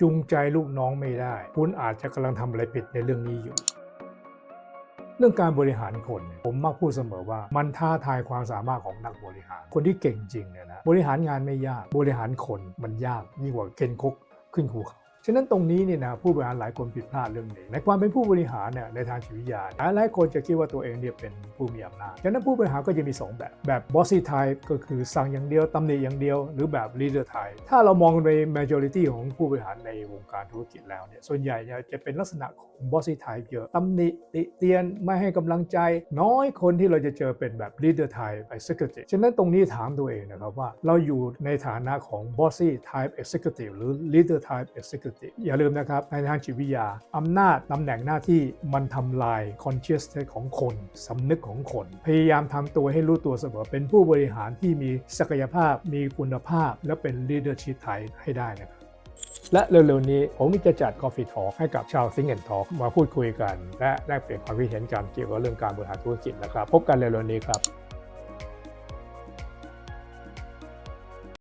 จูงใจลูกน้องไม่ได้ คุณอาจจะกำลังทำอะไรผิดในเรื่องนี้อยู่ เรื่องการบริหารคน ผมมักพูดเสมอว่า มันท้าทายความสามารถของนักบริหาร คนที่เก่งจริงเนี่ยนะบริหารงานไม่ยาก บริหารคนมันยากยิ่งกว่าเข็นคกขึ้นภูเขา ฉะนั้นตรงนี้เนี่ยนะผู้บริหารหลายคนผิดพลาดเรื่องนี้ในความเป็นผู้บริหารเนี่ยในทางจิตวิทยาหลายหลายคนจะคิดว่าตัวเองเนี่ยเป็นผู้มีอำนาจฉะนั้นผู้บริหารก็จะมี 2 แบบแบบ bossy type ก็คือสั่งอย่างเดียวตำหนิอย่างเดียว หรือแบบ leader type ถ้าเรามองใน majority ของผู้บริหารในวงการธุรกิจแล้วเนี่ยส่วนใหญ่จะเป็นลักษณะของ bossy type เยอะตำหนิติเตียนไม่ให้กำลังใจ น้อยคนที่เราจะเจอเป็นแบบ leader type executive ฉะนั้นตรงนี้ถามตัวเองนะครับว่าเราอยู่ในฐานะของ bossy type executive หรือ leader type executive อย่าลืมนะครับ ในทางจิตวิทยาอำนาจตำแหน่งหน้าที่มันทำลาย consciousness ของคนสำนึกของคน พยายามทำตัวให้รู้ตัวเสมอเป็นผู้บริหารที่มีศักยภาพ มีคุณภาพ และเป็น leadership ไทยให้ได้นะครับและเร็วๆนี้ผมจะจัด Coffee Talk ให้กับชาว Think and Talk มาพูดคุยกัน และแลกเปลี่ยนความคิดเห็นกันเกี่ยวกับเรื่องการบริหารธุรกิจนะครับ พบกันเร็วๆนี้ครับ